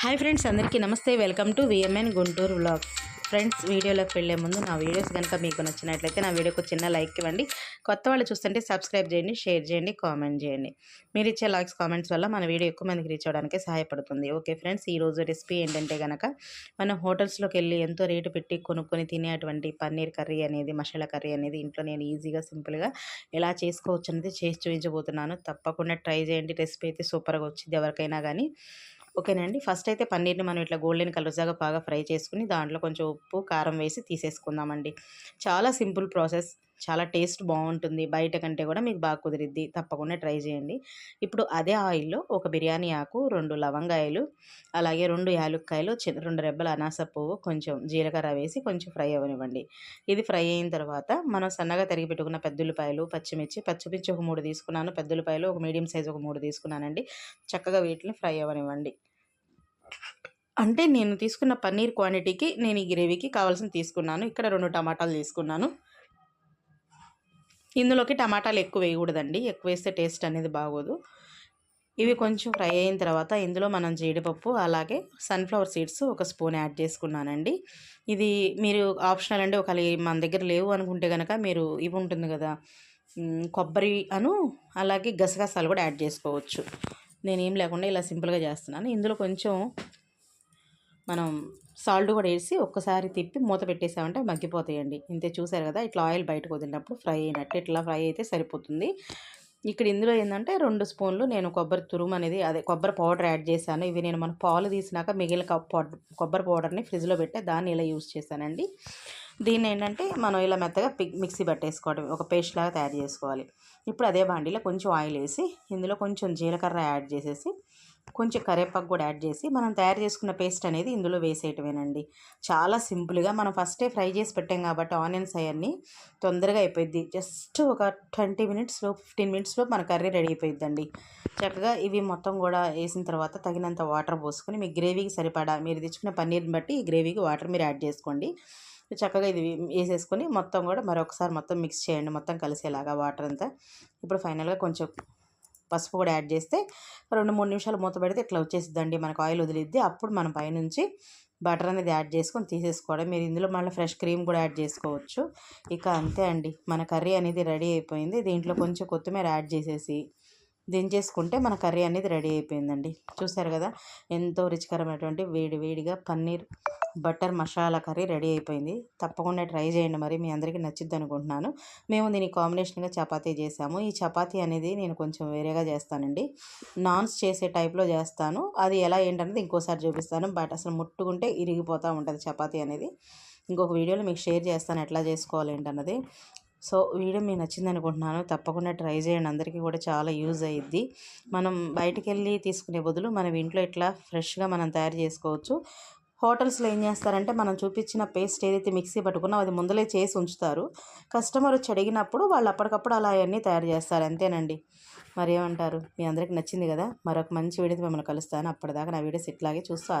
Hi friends అందరికీ నమస్తే. Welcome to VMN Guntur vlogs friends వీడియోలోకి వెళ్ళే ముందు నా వీడియోస్ కనుక మీకు నచ్చినట్లయితే నా వీడియోకి చిన్న లైక్ ఇవ్వండి. కొత్త వాళ్ళు చూస్తుంటే సబ్స్క్రైబ్ చేయండి షేర్ చేయండి కామెంట్ చేయండి. మీరు ఇచ్చే లైక్స్ కామెంట్స్ వల్ల మన వీడియో ఎక్కువ మందికి రీచ్ అవ్వడానికి సహాయపడుతుంది. ఓకే ఫ్రెండ్స్ ఈ రోజు రెసిపీ ఏంటంటే కనుక మనం హోటల్స్లోకి వెళ్ళి ఎంతో రేటు పెట్టి కొనుక్కొని తినేటువంటి పన్నీర్ కర్రీ అనేది మసాలా కర్రీ అనేది ఇంట్లో నేను ఈజీగా సింపుల్గా ఎలా చేసుకోవచ్చు అనేది చేసి చూపించబోతున్నాను. తప్పకుండా ట్రై చేయండి. రెసిపీ అయితే సూపర్గా వచ్చింది ఎవరికైనా కానీ ఓకేనండి ఫస్ట్ అయితే పన్నీర్ని మనం ఇట్లా గోల్డెన్ కలర్ దాకా బాగా ఫ్రై చేసుకుని దాంట్లో కొంచెం ఉప్పు కారం వేసి తీసేసుకుందామండి. చాలా సింపుల్ ప్రాసెస్. చాలా టేస్ట్ బాగుంటుంది బయట కంటే కూడా మీకు బాగా కుదిరిద్ది. తప్పకుండా ట్రై చేయండి. ఇప్పుడు అదే ఆయిల్లో ఒక బిర్యానీ ఆకు రెండు లవంగాయలు అలాగే రెండు యాలుక్కాయలు చిన్న రెండు రెబ్బల అనాస పువ్వు కొంచెం జీలకర్ర వేసి కొంచెం ఫ్రై అవ్వనివ్వండి. ఇది ఫ్రై అయిన తర్వాత మనం సన్నగా తరిగి పెట్టుకున్న పెద్దలపాయలు పచ్చిమిర్చి పచ్చిమిర్చి ఒక మూడు తీసుకున్నాను. పెద్దలపాయలు ఒక మీడియం సైజ్ ఒక మూడు తీసుకున్నానండి. చక్కగా వీటిని ఫ్రై అవ్వనివ్వండి. అంటే నేను తీసుకున్న పన్నీర్ క్వాంటిటీకి నేను ఈ గ్రేవీకి కావాల్సిన తీసుకున్నాను. ఇక్కడ రెండు టమాటాలు తీసుకున్నాను. ఇందులోకి టమాటాలు ఎక్కువ వేయకూడదండి. ఎక్కువ వేస్తే టేస్ట్ అనేది బాగోదు. ఇవి కొంచెం ఫ్రై అయిన తర్వాత ఇందులో మనం జీడిపప్పు అలాగే సన్ఫ్లవర్ సీడ్స్ ఒక స్పూన్ యాడ్ చేసుకున్నానండి. ఇది మీరు ఆప్షనల్ అండి ఒక మన దగ్గర లేవు అనుకుంటే కనుక మీరు ఇవి ఉంటుంది కదా కొబ్బరి అను అలాగే గసగసాలు కూడా యాడ్ చేసుకోవచ్చు. నేనేం లేకుండా ఇలా సింపుల్గా చేస్తున్నాను. ఇందులో కొంచెం మనం సాల్ట్ కూడా వేసి ఒక్కసారి తిప్పి మూత పెట్టేసామంటే మగ్గిపోతాయండి. ఇంతే చూసారు కదా ఇట్లా ఆయిల్ బయటకు వదిలినప్పుడు ఫ్రై అయినట్టు ఇట్లా ఫ్రై అయితే సరిపోతుంది. ఇక్కడ ఇందులో ఏంటంటే రెండు స్పూన్లు నేను కొబ్బరి తురుము అనేది అదే కొబ్బరి పౌడర్ యాడ్ చేశాను. ఇవి నేను మన పాలు తీసినాక మిగిలిన కొబ్బరి పౌడర్ని ఫ్రిడ్జ్లో పెట్టే దాన్ని ఇలా యూస్ చేశానండి. దీన్ని ఏంటంటే మనం ఇలా మెత్తగా మిక్సీ పట్టేసుకోవడం ఒక పేస్ట్ లాగా తయారు చేసుకోవాలి. ఇప్పుడు అదే బాండీలో కొంచెం ఆయిల్ వేసి ఇందులో కొంచెం జీలకర్ర యాడ్ చేసేసి కొంచెం కరేపాకు కూడా యాడ్ చేసి మనం తయారు చేసుకున్న పేస్ట్ అనేది ఇందులో వేసేయటమేనండి. చాలా సింపుల్గా మనం ఫస్టే ఫ్రై చేసి పెట్టాం కాబట్టి ఆనియన్స్ అవన్నీ తొందరగా అయిపోయింది జస్ట్ ఒక ట్వంటీ మినిట్స్లో ఫిఫ్టీన్ మినిట్స్లో మన కర్రీ రెడీ అయిపోయిద్దండి. చక్కగా ఇవి మొత్తం కూడా వేసిన తర్వాత తగినంత వాటర్ పోసుకొని మీ గ్రేవీకి సరిపడా మీరు తెచ్చుకున్న పన్నీర్ని బట్టి ఈ గ్రేవీకి వాటర్ మీరు యాడ్ చేసుకోండి. చక్కగా ఇది వేసేసుకొని మొత్తం కూడా మరొకసారి మొత్తం మిక్స్ చేయండి. మొత్తం కలిసేలాగా వాటర్ అంతా. ఇప్పుడు ఫైనల్గా కొంచెం పసుపు కూడా యాడ్ చేస్తే రెండు మూడు నిమిషాలు మూత పెడితే ఇట్లా వచ్చేసిద్దండి. మనకు ఆయిల్ వదిలిద్ది. అప్పుడు మనం పైనుంచి బటర్ అనేది యాడ్ చేసుకొని తీసేసుకోవడం. మీరు ఇందులో మళ్ళీ ఫ్రెష్ క్రీమ్ కూడా యాడ్ చేసుకోవచ్చు. ఇక అంతే అండి. మన కర్రీ అనేది రెడీ అయిపోయింది. దీంట్లో కొంచెం కొత్తిమీర యాడ్ చేసేసి దించేసుకుంటే మన కర్రీ అనేది రెడీ అయిపోయిందండి. చూసారు కదా ఎంతో రుచికరమైనటువంటి వేడి వేడిగా paneer butter masala curry ready అయిపోయింది. తప్పకుండా ట్రై చేయండి మరి మీ అందరికీ నచ్చిద్ది అనుకుంటున్నాను. మేము దీని కాంబినేషన్గా చపాతీ చేసాము. ఈ చపాతీ అనేది నేను కొంచెం వేరేగా చేస్తానండి. నాన్స్ చేసే టైప్లో చేస్తాను. అది ఎలా ఏంటనేది ఇంకోసారి చూపిస్తాను. బట్ అసలు ముట్టుకుంటే ఇరిగిపోతూ ఉంటుంది చపాతీ అనేది. ఇంకొక వీడియోలో మీకు షేర్ చేస్తాను ఎట్లా చేసుకోవాలి ఏంటన్నది. సో వీడియో మీకు నచ్చింది అనుకుంటున్నాను తప్పకుండా ట్రై చేయండి. అందరికీ కూడా చాలా యూజ్ అయ్యిద్ది మనం బయటికి వెళ్ళి తీసుకునే బదులు మనం ఇంట్లో ఇట్లా ఫ్రెష్గా మనం తయారు చేసుకోవచ్చు. హోటల్స్లో ఏం చేస్తారంటే మనం చూపించిన పేస్ట్ ఏదైతే మిక్సీ పట్టుకున్నా అది ముందలే చేసి ఉంచుతారు. కస్టమర్ వచ్చి అడిగినప్పుడు వాళ్ళు అప్పటికప్పుడు అలా అవన్నీ తయారు చేస్తారు. అంతేనండి. మరి ఏమంటారు మీ అందరికి నచ్చింది కదా? మరొక మంచి వీడియోతో మిమ్మల్ని కలుస్తాను. అప్పటిదాకా నా వీడియోస్ ఇట్లాగే చూస్తూ